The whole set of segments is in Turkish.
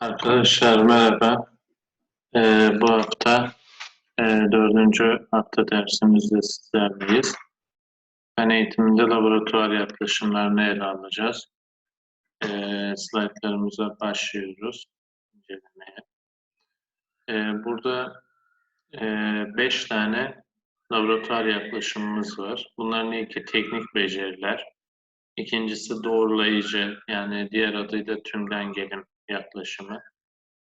Arkadaşlar merhaba. Ee, bu hafta e, dördüncü hafta dersimizde sizlerleyiz. Fen eğitiminde laboratuvar yaklaşımlarını ele alacağız. Ee, slaytlarımıza başlıyoruz. Ee, burada e, beş tane laboratuvar yaklaşımımız var. Bunların ilki teknik beceriler. İkincisi doğrulayıcı yani diğer adıyla tümden gelim yaklaşımı.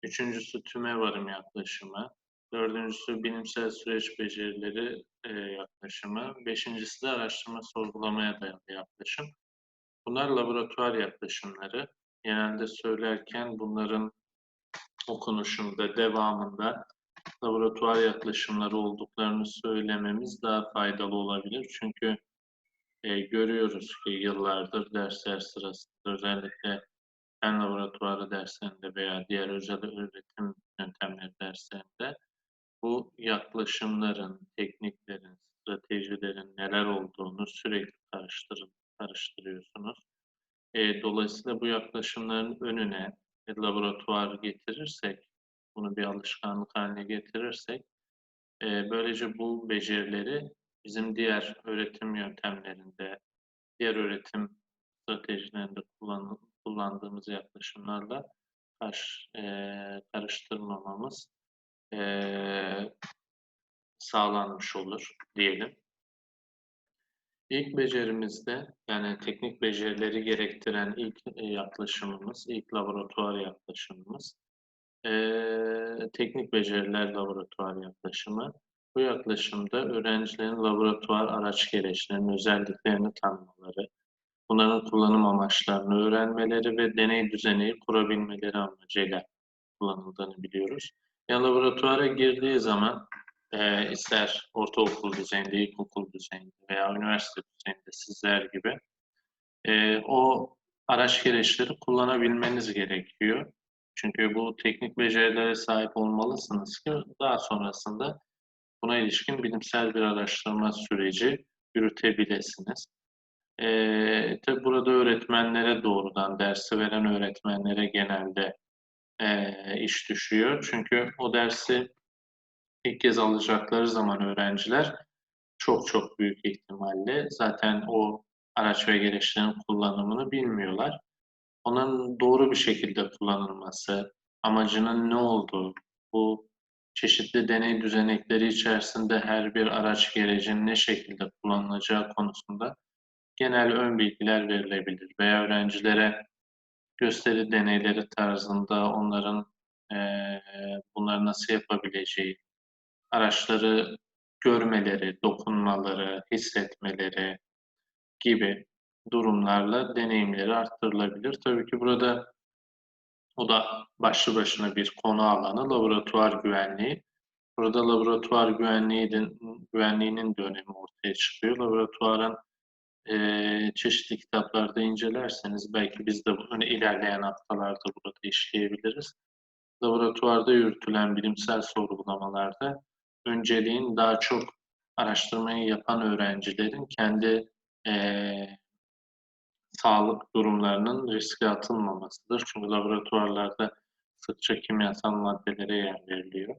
Üçüncüsü tüme varım yaklaşımı. Dördüncüsü bilimsel süreç becerileri e, yaklaşımı. Beşincisi de araştırma sorgulamaya dayalı yaklaşım. Bunlar laboratuvar yaklaşımları. Genelde söylerken bunların okunuşunda, devamında laboratuvar yaklaşımları olduklarını söylememiz daha faydalı olabilir. Çünkü e, görüyoruz ki yıllardır dersler sırasında özellikle fen laboratuvarı derslerinde veya diğer özel öğretim yöntemleri derslerinde bu yaklaşımların, tekniklerin, stratejilerin neler olduğunu sürekli karıştırıyorsunuz. E, dolayısıyla bu yaklaşımların önüne bir laboratuvar getirirsek, bunu bir alışkanlık haline getirirsek, e, böylece bu becerileri bizim diğer öğretim yöntemlerinde, diğer öğretim stratejilerinde kullan, kullandığımız yaklaşımlarla karş, e, karıştırmamamız e, sağlanmış olur diyelim. İlk becerimizde yani teknik becerileri gerektiren ilk yaklaşımımız, ilk laboratuvar yaklaşımımız e, teknik beceriler laboratuvar yaklaşımı. Bu yaklaşımda öğrencilerin laboratuvar araç gereçlerinin özelliklerini tanımaları, bunların kullanım amaçlarını öğrenmeleri ve deney düzeneyi kurabilmeleri amacıyla kullanıldığını biliyoruz. Yani laboratuvara girdiği zaman e, ister ortaokul düzeyinde, ilkokul düzeyinde veya üniversite düzeyinde sizler gibi e, o araç gereçleri kullanabilmeniz gerekiyor. Çünkü bu teknik becerilere sahip olmalısınız ki daha sonrasında buna ilişkin bilimsel bir araştırma süreci yürütebilirsiniz. E, tabi burada öğretmenlere doğrudan dersi veren öğretmenlere genelde e, iş düşüyor. Çünkü o dersi ilk kez alacakları zaman öğrenciler çok çok büyük ihtimalle zaten o araç ve gereçlerin kullanımını bilmiyorlar. Onun doğru bir şekilde kullanılması, amacının ne olduğu, bu çeşitli deney düzenekleri içerisinde her bir araç gerecin ne şekilde kullanılacağı konusunda genel ön bilgiler verilebilir veya öğrencilere gösteri deneyleri tarzında onların e, bunları nasıl yapabileceği, araçları görmeleri, dokunmaları, hissetmeleri gibi durumlarla deneyimleri arttırılabilir. Tabii ki burada o da başlı başına bir konu alanı laboratuvar güvenliği. Burada laboratuvar güvenliğinin, güvenliğinin de önemi ortaya çıkıyor. Laboratuvarın e, çeşitli kitaplarda incelerseniz belki biz de bunu ilerleyen haftalarda burada işleyebiliriz. Laboratuvarda yürütülen bilimsel sorgulamalarda önceliğin daha çok araştırmayı yapan öğrencilerin kendi e, sağlık durumlarının riske atılmamasıdır. Çünkü laboratuvarlarda sıkça kimyasal maddelere yer veriliyor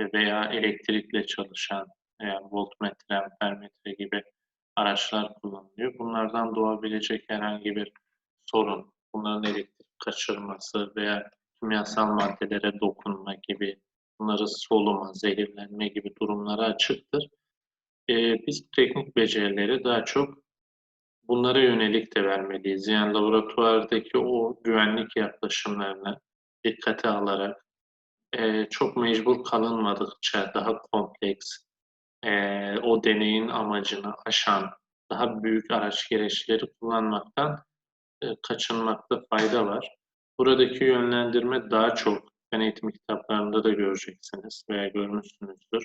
veya elektrikle çalışan yani voltmetre, ampermetre gibi araçlar kullanılıyor. Bunlardan doğabilecek herhangi bir sorun, bunların elektrik kaçırması veya kimyasal maddelere dokunma gibi, bunları soluma, zehirlenme gibi durumlara açıktır. Ee, biz teknik becerileri daha çok bunlara yönelik de vermeliyiz. Yani laboratuvardaki o güvenlik yaklaşımlarını dikkate alarak e, çok mecbur kalınmadıkça daha kompleks, e, o deneyin amacını aşan daha büyük araç gereçleri kullanmaktan e, kaçınmakta fayda var. Buradaki yönlendirme daha çok fen eğitim kitaplarında da göreceksiniz veya görmüşsünüzdür.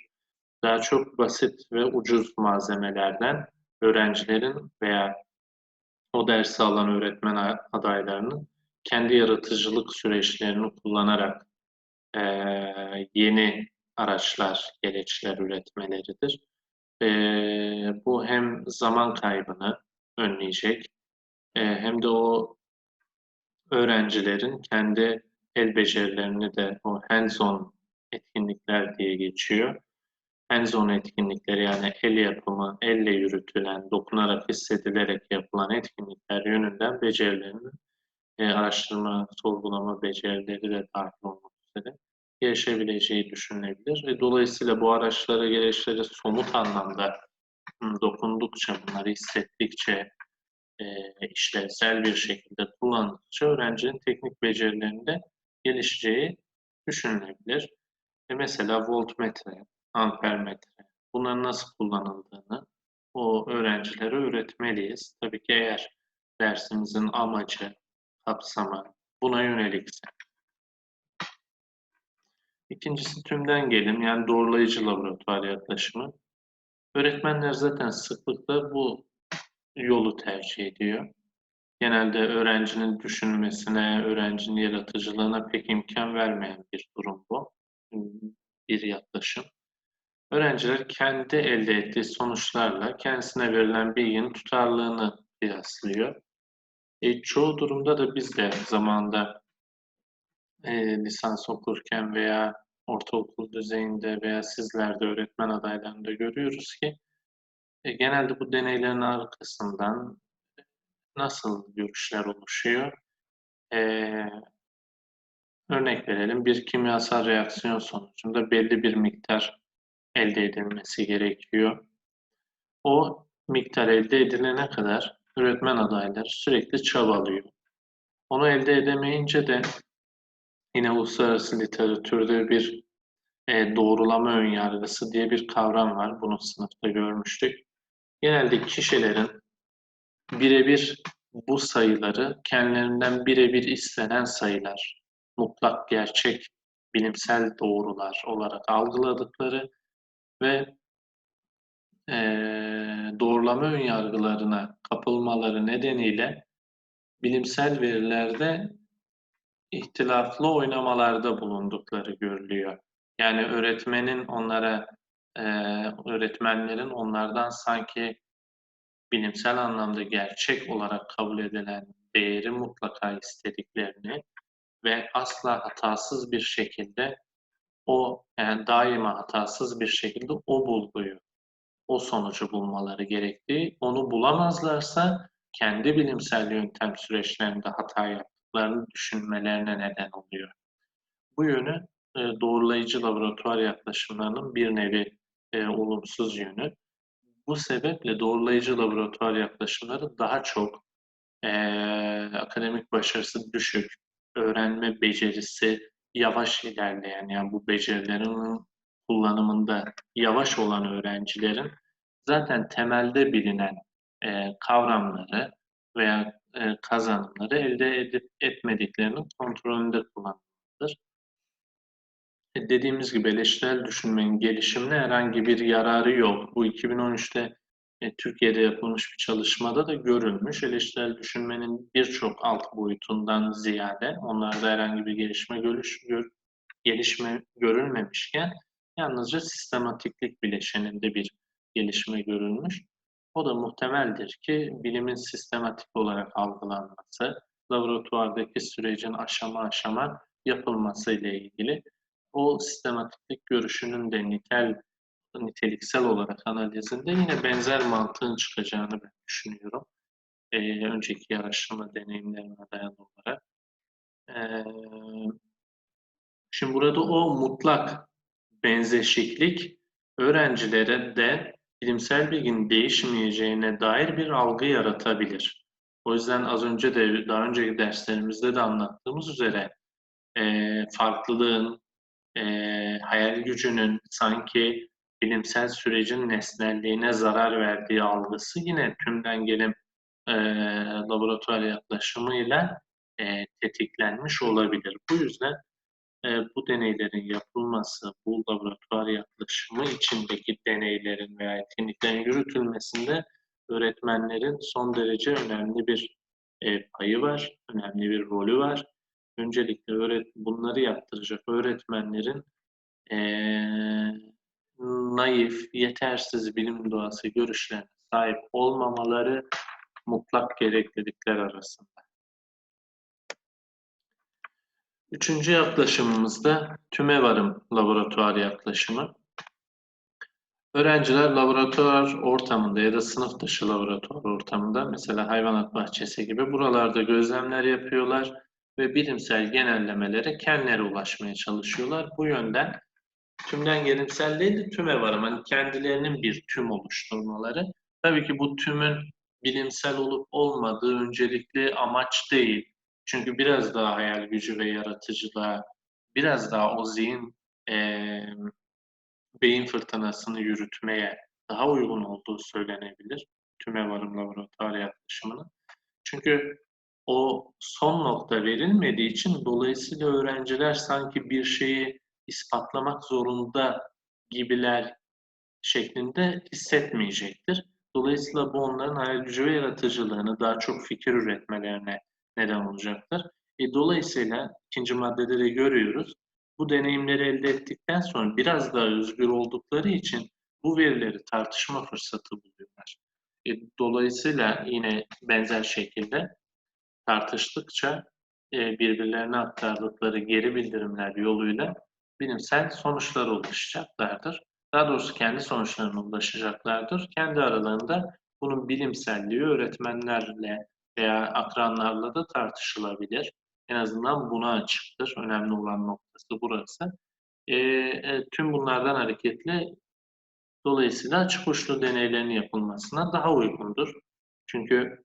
Daha çok basit ve ucuz malzemelerden öğrencilerin veya o dersi alan öğretmen adaylarının kendi yaratıcılık süreçlerini kullanarak e, yeni araçlar, gereçler üretmeleridir. E, bu hem zaman kaybını önleyecek e, hem de o öğrencilerin kendi el becerilerini de o hands-on etkinlikler diye geçiyor. Hands-on etkinlikleri yani el yapımı, elle yürütülen, dokunarak hissedilerek yapılan etkinlikler yönünden becerilerinin e, araştırma, sorgulama becerileri de dahil gelişebileceği düşünülebilir. Ve dolayısıyla bu araçları, gereçleri somut anlamda dokundukça, bunları hissettikçe, e, işlevsel bir şekilde kullandıkça öğrencinin teknik becerilerinde gelişeceği düşünülebilir. E mesela voltmetre, ampermetre, bunların nasıl kullanıldığını o öğrencilere öğretmeliyiz. Tabii ki eğer dersimizin amacı, kapsamı buna yönelikse. İkincisi tümden gelim yani doğrulayıcı laboratuvar yaklaşımı. Öğretmenler zaten sıklıkla bu yolu tercih ediyor. Genelde öğrencinin düşünmesine, öğrencinin yaratıcılığına pek imkan vermeyen bir durum bu. Bir yaklaşım. Öğrenciler kendi elde ettiği sonuçlarla kendisine verilen bilginin tutarlılığını kıyaslıyor. E, çoğu durumda da biz de zamanında e, lisans okurken veya ortaokul düzeyinde veya sizlerde öğretmen adaylarında görüyoruz ki e, genelde bu deneylerin arkasından nasıl görüşler oluşuyor? E, örnek verelim bir kimyasal reaksiyon sonucunda belli bir miktar elde edilmesi gerekiyor. O miktar elde edilene kadar öğretmen adayları sürekli çabalıyor. Onu elde edemeyince de yine uluslararası literatürde bir e, doğrulama önyargısı diye bir kavram var. Bunu sınıfta görmüştük. Genelde kişilerin birebir bu sayıları kendilerinden birebir istenen sayılar, mutlak gerçek bilimsel doğrular olarak algıladıkları ve e, doğrulama önyargılarına kapılmaları nedeniyle bilimsel verilerde ihtilaflı oynamalarda bulundukları görülüyor. Yani öğretmenin onlara, e, öğretmenlerin onlardan sanki bilimsel anlamda gerçek olarak kabul edilen değeri mutlaka istediklerini ve asla hatasız bir şekilde o yani daima hatasız bir şekilde o bulguyu, o sonucu bulmaları gerektiği, onu bulamazlarsa kendi bilimsel yöntem süreçlerinde hata yaptıklarını düşünmelerine neden oluyor. Bu yönü e, doğrulayıcı laboratuvar yaklaşımlarının bir nevi e, olumsuz yönü. Bu sebeple doğrulayıcı laboratuvar yaklaşımları daha çok e, akademik başarısı düşük, öğrenme becerisi yavaş ilerleyen, yani bu becerilerin kullanımında yavaş olan öğrencilerin zaten temelde bilinen e, kavramları veya e, kazanımları elde edip etmediklerinin kontrolünde kullanılmalıdır. E, dediğimiz gibi eleştirel düşünmenin gelişimine herhangi bir yararı yok. Bu 2013'te e, Türkiye'de yapılmış bir çalışmada da görülmüş. Eleştirel düşünmenin birçok alt boyutundan ziyade onlarda herhangi bir gelişme görüş, gör, gelişme görülmemişken yalnızca sistematiklik bileşeninde bir gelişme görülmüş. O da muhtemeldir ki bilimin sistematik olarak algılanması, laboratuvardaki sürecin aşama aşama yapılması ile ilgili o sistematiklik görüşünün de nitel niteliksel olarak analizinde yine benzer mantığın çıkacağını ben düşünüyorum. Ee, önceki araştırma deneyimlerine dayalı olarak. Ee, şimdi burada o mutlak benzeşiklik öğrencilere de bilimsel bilginin değişmeyeceğine dair bir algı yaratabilir. O yüzden az önce de daha önceki derslerimizde de anlattığımız üzere e, farklılığın, e, hayal gücünün sanki bilimsel sürecin nesnelliğine zarar verdiği algısı yine tümden gelim e, laboratuvar yaklaşımıyla e, tetiklenmiş olabilir. Bu yüzden e, bu deneylerin yapılması, bu laboratuvar yaklaşımı içindeki deneylerin veya etkinliklerin yürütülmesinde öğretmenlerin son derece önemli bir e, payı var, önemli bir rolü var. Öncelikle öğret bunları yaptıracak öğretmenlerin e, naif, yetersiz bilim doğası görüşlerine sahip olmamaları mutlak gereklilikler arasında. Üçüncü yaklaşımımız da tümevarım laboratuvar yaklaşımı. Öğrenciler laboratuvar ortamında ya da sınıf dışı laboratuvar ortamında mesela hayvanat bahçesi gibi buralarda gözlemler yapıyorlar ve bilimsel genellemelere kendileri ulaşmaya çalışıyorlar. Bu yönden tümden gelimsel değil de tüme varım. Hani kendilerinin bir tüm oluşturmaları. Tabii ki bu tümün bilimsel olup olmadığı öncelikli amaç değil. Çünkü biraz daha hayal gücü ve yaratıcılığa, biraz daha o zihin e, beyin fırtınasını yürütmeye daha uygun olduğu söylenebilir. Tüme varım laboratuvar yaklaşımının. Çünkü o son nokta verilmediği için dolayısıyla öğrenciler sanki bir şeyi ispatlamak zorunda gibiler şeklinde hissetmeyecektir. Dolayısıyla bu onların hayal gücü ve yaratıcılığını daha çok fikir üretmelerine neden olacaktır. E, dolayısıyla ikinci maddede de görüyoruz. Bu deneyimleri elde ettikten sonra biraz daha özgür oldukları için bu verileri tartışma fırsatı buluyorlar. E, dolayısıyla yine benzer şekilde tartıştıkça e, birbirlerine aktardıkları geri bildirimler yoluyla bilimsel sonuçlara ulaşacaklardır. Daha doğrusu kendi sonuçlarına ulaşacaklardır. Kendi aralarında bunun bilimselliği öğretmenlerle veya akranlarla da tartışılabilir. En azından buna açıktır. Önemli olan noktası burası. E, e, tüm bunlardan hareketle dolayısıyla açık uçlu deneylerin yapılmasına daha uygundur. Çünkü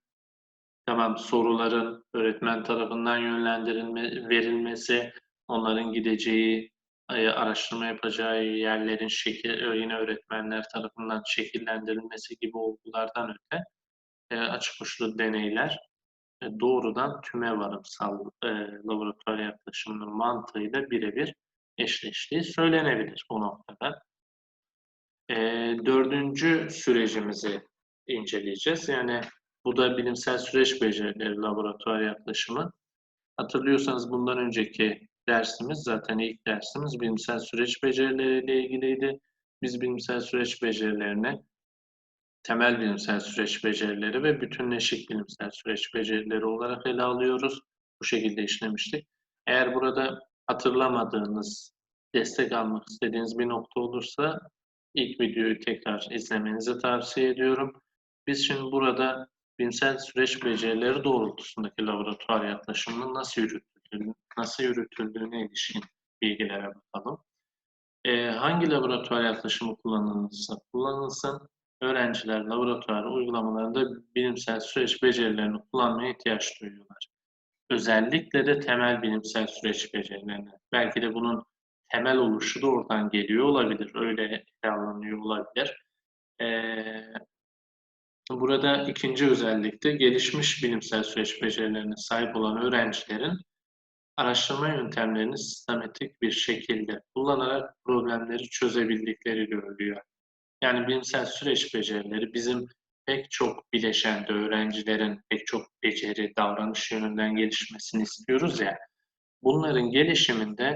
tamam soruların öğretmen tarafından yönlendirilme, verilmesi, onların gideceği, e, araştırma yapacağı yerlerin şekil, yine öğretmenler tarafından şekillendirilmesi gibi olgulardan öte e, açık uçlu deneyler e, doğrudan tüme varımsal e, laboratuvar yaklaşımının mantığıyla birebir eşleştiği söylenebilir bu noktada. E, dördüncü sürecimizi inceleyeceğiz. Yani bu da bilimsel süreç becerileri laboratuvar yaklaşımı. Hatırlıyorsanız bundan önceki dersimiz zaten ilk dersimiz bilimsel süreç becerileriyle ilgiliydi. Biz bilimsel süreç becerilerini temel bilimsel süreç becerileri ve bütünleşik bilimsel süreç becerileri olarak ele alıyoruz. Bu şekilde işlemiştik. Eğer burada hatırlamadığınız, destek almak istediğiniz bir nokta olursa ilk videoyu tekrar izlemenizi tavsiye ediyorum. Biz şimdi burada bilimsel süreç becerileri doğrultusundaki laboratuvar yaklaşımının nasıl yürütüldüğünü, nasıl yürütüldüğüne ilişkin bilgilere bakalım. Ee, hangi laboratuvar yaklaşımı kullanılırsa kullanılsın, öğrenciler laboratuvar uygulamalarında bilimsel süreç becerilerini kullanmaya ihtiyaç duyuyorlar. Özellikle de temel bilimsel süreç becerilerini. Belki de bunun temel oluşu da oradan geliyor olabilir. Öyle anlanıyor olabilir. Ee, burada ikinci özellikte gelişmiş bilimsel süreç becerilerine sahip olan öğrencilerin araştırma yöntemlerini sistematik bir şekilde kullanarak problemleri çözebildikleri görülüyor. Yani bilimsel süreç becerileri bizim pek çok bileşende öğrencilerin pek çok beceri, davranış yönünden gelişmesini istiyoruz ya. Bunların gelişiminde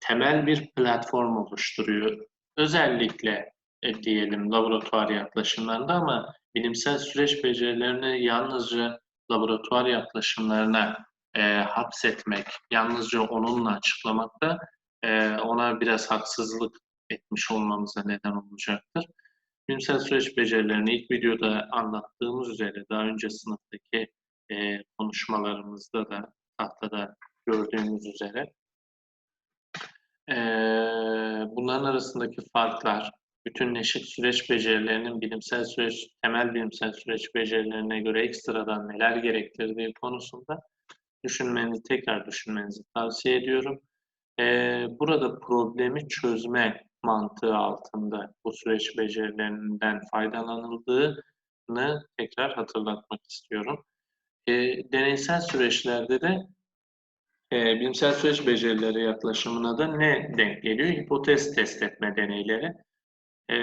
temel bir platform oluşturuyor. Özellikle e, diyelim laboratuvar yaklaşımlarında ama bilimsel süreç becerilerini yalnızca laboratuvar yaklaşımlarına e, hapsetmek, yalnızca onunla açıklamak da e, ona biraz haksızlık etmiş olmamıza neden olacaktır. Bilimsel süreç becerilerini ilk videoda anlattığımız üzere daha önce sınıftaki e, konuşmalarımızda da tahtada gördüğümüz üzere e, bunların arasındaki farklar, bütünleşik süreç becerilerinin bilimsel süreç, temel bilimsel süreç becerilerine göre ekstradan neler gerektirdiği konusunda düşünmenizi, tekrar düşünmenizi tavsiye ediyorum. Ee, burada problemi çözme mantığı altında bu süreç becerilerinden faydalanıldığını tekrar hatırlatmak istiyorum. E, deneysel süreçlerde de e, bilimsel süreç becerileri yaklaşımına da ne denk geliyor? Hipotez test etme deneyleri. E,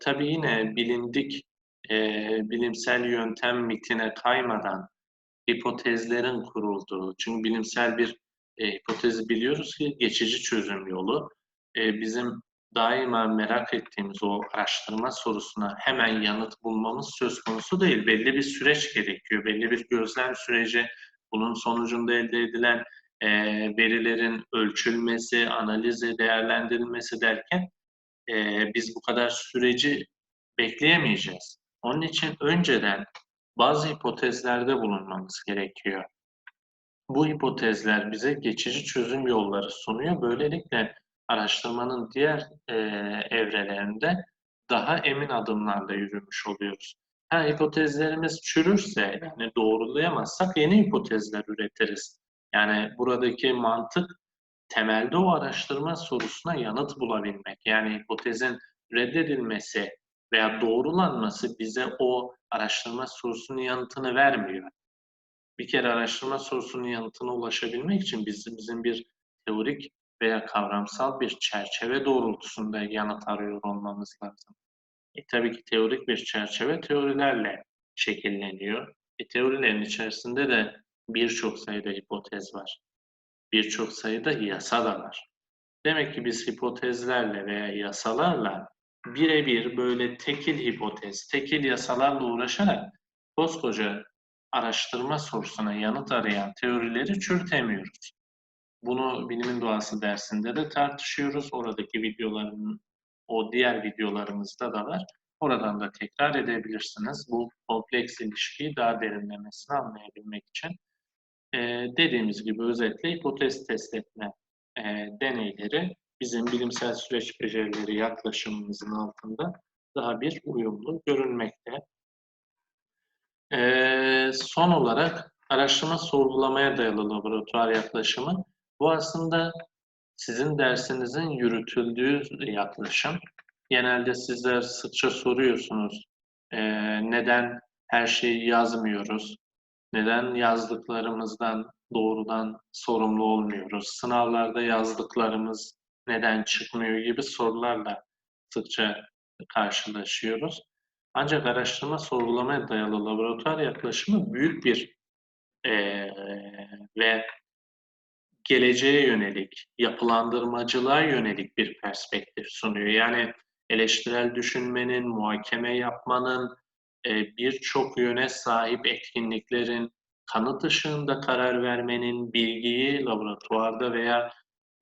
tabii yine bilindik e, bilimsel yöntem mitine kaymadan hipotezlerin kurulduğu, çünkü bilimsel bir e, hipotezi biliyoruz ki geçici çözüm yolu. E, bizim daima merak ettiğimiz o araştırma sorusuna hemen yanıt bulmamız söz konusu değil. Belli bir süreç gerekiyor, belli bir gözlem süreci, bunun sonucunda elde edilen e, verilerin ölçülmesi, analizi, değerlendirilmesi derken e, biz bu kadar süreci bekleyemeyeceğiz. Onun için önceden bazı hipotezlerde bulunmamız gerekiyor. Bu hipotezler bize geçici çözüm yolları sunuyor. Böylelikle araştırmanın diğer e, evrelerinde daha emin adımlarla yürümüş oluyoruz. Ha, hipotezlerimiz çürürse, yani doğrulayamazsak yeni hipotezler üretiriz. Yani buradaki mantık temelde o araştırma sorusuna yanıt bulabilmek. Yani hipotezin reddedilmesi veya doğrulanması bize o araştırma sorusunun yanıtını vermiyor. Bir kere araştırma sorusunun yanıtına ulaşabilmek için bizim, bizim bir teorik veya kavramsal bir çerçeve doğrultusunda yanıt arıyor olmamız lazım. E, tabii ki teorik bir çerçeve teorilerle şekilleniyor. E, teorilerin içerisinde de birçok sayıda hipotez var. Birçok sayıda yasa da var. Demek ki biz hipotezlerle veya yasalarla birebir böyle tekil hipotez, tekil yasalarla uğraşarak koskoca araştırma sorusuna yanıt arayan teorileri çürütemiyoruz. Bunu bilimin doğası dersinde de tartışıyoruz. Oradaki videoların, o diğer videolarımızda da var. Oradan da tekrar edebilirsiniz. Bu kompleks ilişkiyi daha derinlemesine anlayabilmek için. Ee, dediğimiz gibi özetle hipotez test etme e, deneyleri bizim bilimsel süreç becerileri yaklaşımımızın altında daha bir uyumlu görünmekte. Ee, son olarak araştırma sorgulamaya dayalı laboratuvar yaklaşımı. Bu aslında sizin dersinizin yürütüldüğü yaklaşım. Genelde sizler sıkça soruyorsunuz. E, neden her şeyi yazmıyoruz? Neden yazdıklarımızdan doğrudan sorumlu olmuyoruz? Sınavlarda yazdıklarımız neden çıkmıyor gibi sorularla sıkça karşılaşıyoruz. Ancak araştırma sorgulamaya dayalı laboratuvar yaklaşımı büyük bir e, ve geleceğe yönelik, yapılandırmacılığa yönelik bir perspektif sunuyor. Yani eleştirel düşünmenin, muhakeme yapmanın, e, birçok yöne sahip etkinliklerin, kanıt ışığında karar vermenin, bilgiyi laboratuvarda veya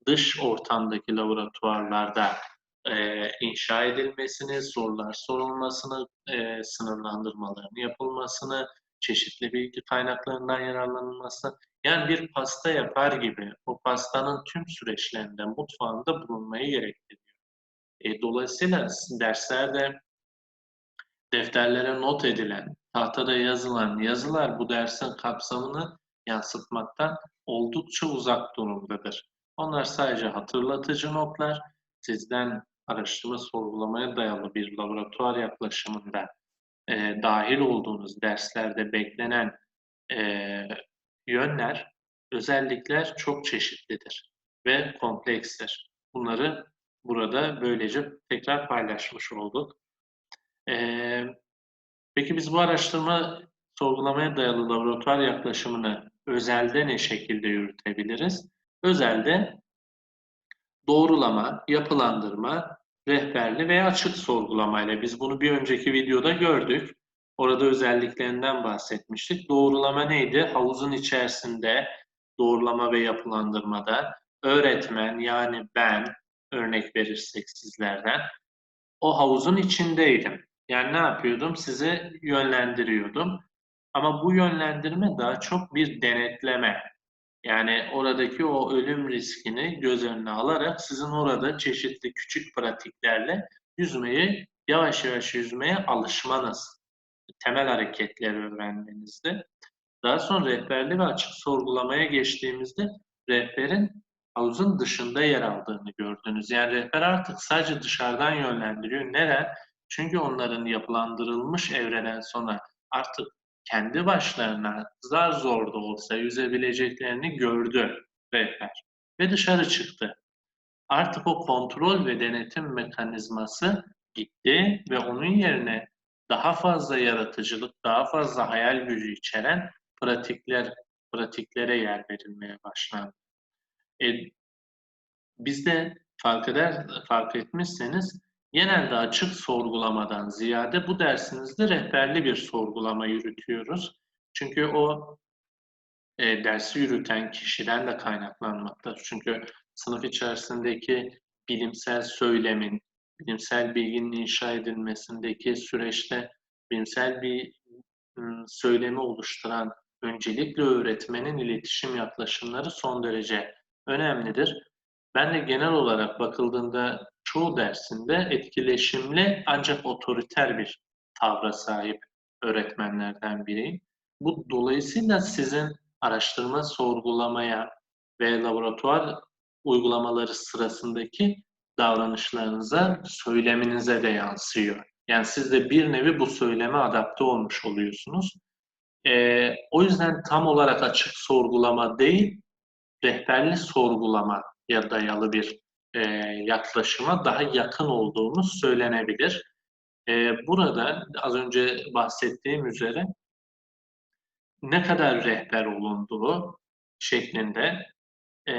dış ortamdaki laboratuvarlarda e, inşa edilmesini, sorular sorulmasını, e, sınırlandırmalarını yapılmasını, çeşitli bilgi kaynaklarından yararlanılması, yani bir pasta yapar gibi o pastanın tüm süreçlerinde mutfağında bulunmayı gerektiriyor. E, dolayısıyla derslerde defterlere not edilen, tahtada yazılan yazılar bu dersin kapsamını yansıtmaktan oldukça uzak durumdadır. Onlar sadece hatırlatıcı notlar, sizden araştırma sorgulamaya dayalı bir laboratuvar yaklaşımında e, dahil olduğunuz derslerde beklenen e, yönler, özellikler çok çeşitlidir ve komplekstir. Bunları burada böylece tekrar paylaşmış olduk. Ee, peki biz bu araştırma sorgulamaya dayalı laboratuvar yaklaşımını özelde ne şekilde yürütebiliriz? Özelde doğrulama, yapılandırma, rehberli veya açık sorgulamayla biz bunu bir önceki videoda gördük. Orada özelliklerinden bahsetmiştik. Doğrulama neydi? Havuzun içerisinde doğrulama ve yapılandırmada öğretmen yani ben örnek verirsek sizlerden o havuzun içindeydim. Yani ne yapıyordum? Sizi yönlendiriyordum. Ama bu yönlendirme daha çok bir denetleme. Yani oradaki o ölüm riskini göz önüne alarak sizin orada çeşitli küçük pratiklerle yüzmeyi, yavaş yavaş yüzmeye alışmanız temel hareketleri öğrenmenizde. Daha sonra rehberli ve açık sorgulamaya geçtiğimizde rehberin havuzun dışında yer aldığını gördünüz. Yani rehber artık sadece dışarıdan yönlendiriyor. Neden? Çünkü onların yapılandırılmış evreden sonra artık kendi başlarına zar zor da olsa yüzebileceklerini gördü rehber ve dışarı çıktı. Artık o kontrol ve denetim mekanizması gitti ve onun yerine daha fazla yaratıcılık, daha fazla hayal gücü içeren pratikler pratiklere yer verilmeye başlandı. E, bizde fark eder fark etmişseniz genelde açık sorgulamadan ziyade bu dersinizde rehberli bir sorgulama yürütüyoruz. Çünkü o e, dersi yürüten kişiden de kaynaklanmaktadır. Çünkü sınıf içerisindeki bilimsel söylemin, bilimsel bilginin inşa edilmesindeki süreçte bilimsel bir söylemi oluşturan öncelikle öğretmenin iletişim yaklaşımları son derece önemlidir. Ben de genel olarak bakıldığında çoğu dersinde etkileşimli ancak otoriter bir tavra sahip öğretmenlerden biriyim. Bu dolayısıyla sizin araştırma, sorgulamaya ve laboratuvar uygulamaları sırasındaki davranışlarınıza, söyleminize de yansıyor. Yani siz de bir nevi bu söyleme adapte olmuş oluyorsunuz. Ee, o yüzden tam olarak açık sorgulama değil, rehberli sorgulama ya dayalı bir e, yaklaşıma daha yakın olduğumuz söylenebilir. E, burada az önce bahsettiğim üzere ne kadar rehber olunduğu şeklinde e,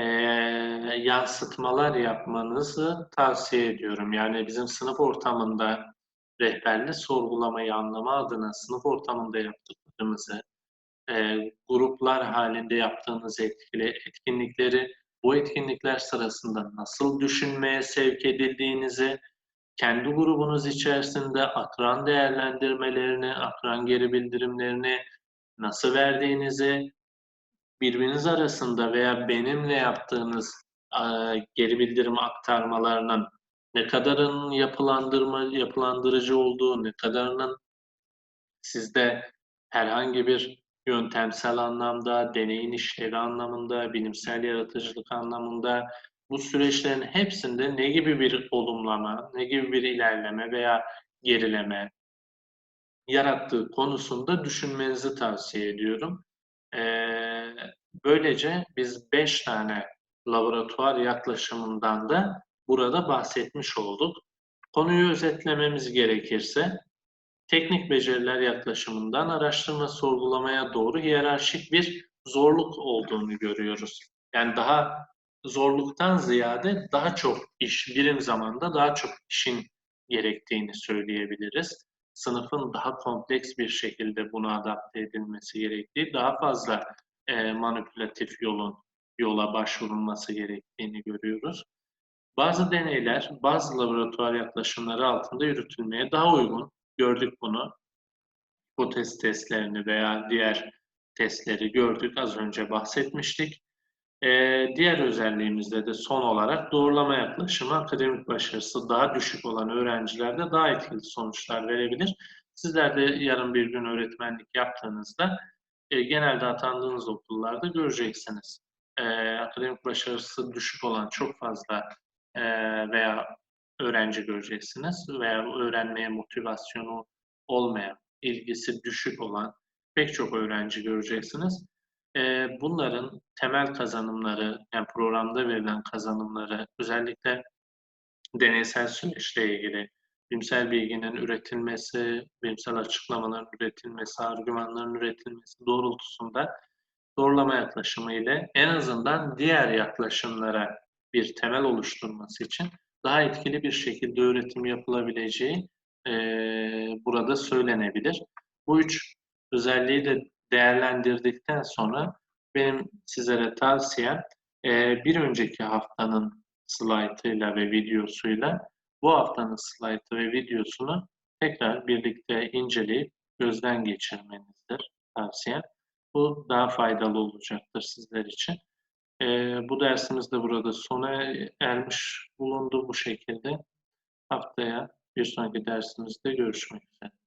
yansıtmalar yapmanızı tavsiye ediyorum. Yani bizim sınıf ortamında rehberli sorgulamayı anlama adına sınıf ortamında yaptıklarımızı, e, gruplar halinde yaptığınız etkili etkinlikleri, bu etkinlikler sırasında nasıl düşünmeye sevk edildiğinizi, kendi grubunuz içerisinde akran değerlendirmelerini, akran geri bildirimlerini nasıl verdiğinizi, birbiriniz arasında veya benimle yaptığınız geri bildirim aktarmalarının ne kadarının yapılandırma, yapılandırıcı olduğu, ne kadarının sizde herhangi bir yöntemsel anlamda, deneyin işlevi anlamında, bilimsel yaratıcılık anlamında bu süreçlerin hepsinde ne gibi bir olumlama, ne gibi bir ilerleme veya gerileme yarattığı konusunda düşünmenizi tavsiye ediyorum. Ee, böylece biz beş tane laboratuvar yaklaşımından da burada bahsetmiş olduk. Konuyu özetlememiz gerekirse, teknik beceriler yaklaşımından araştırma sorgulamaya doğru hiyerarşik bir zorluk olduğunu görüyoruz. Yani daha zorluktan ziyade daha çok iş, birim zamanda daha çok işin gerektiğini söyleyebiliriz. Sınıfın daha kompleks bir şekilde buna adapte edilmesi gerektiği, daha fazla e, manipülatif yolun yola başvurulması gerektiğini görüyoruz. Bazı deneyler, bazı laboratuvar yaklaşımları altında yürütülmeye daha uygun. Gördük bunu. Hipotez testlerini veya diğer testleri gördük. Az önce bahsetmiştik. Ee, diğer özelliğimizde de son olarak doğrulama yaklaşımı akademik başarısı daha düşük olan öğrencilerde daha etkili sonuçlar verebilir. Sizler de yarın bir gün öğretmenlik yaptığınızda e, genelde atandığınız okullarda göreceksiniz. E, akademik başarısı düşük olan çok fazla e, veya öğrenci göreceksiniz veya öğrenmeye motivasyonu olmayan, ilgisi düşük olan pek çok öğrenci göreceksiniz. E, bunların temel kazanımları, yani programda verilen kazanımları, özellikle deneysel süreçle ilgili bilimsel bilginin üretilmesi, bilimsel açıklamaların üretilmesi, argümanların üretilmesi doğrultusunda doğrulama yaklaşımı ile en azından diğer yaklaşımlara bir temel oluşturması için daha etkili bir şekilde öğretim yapılabileceği e, burada söylenebilir. Bu üç özelliği de değerlendirdikten sonra benim sizlere tavsiyem e, bir önceki haftanın slaytıyla ve videosuyla bu haftanın slaytı ve videosunu tekrar birlikte inceleyip gözden geçirmenizdir tavsiyem. Bu daha faydalı olacaktır sizler için. Bu dersimiz de burada sona ermiş bulundu bu şekilde. Haftaya bir sonraki dersimizde görüşmek üzere.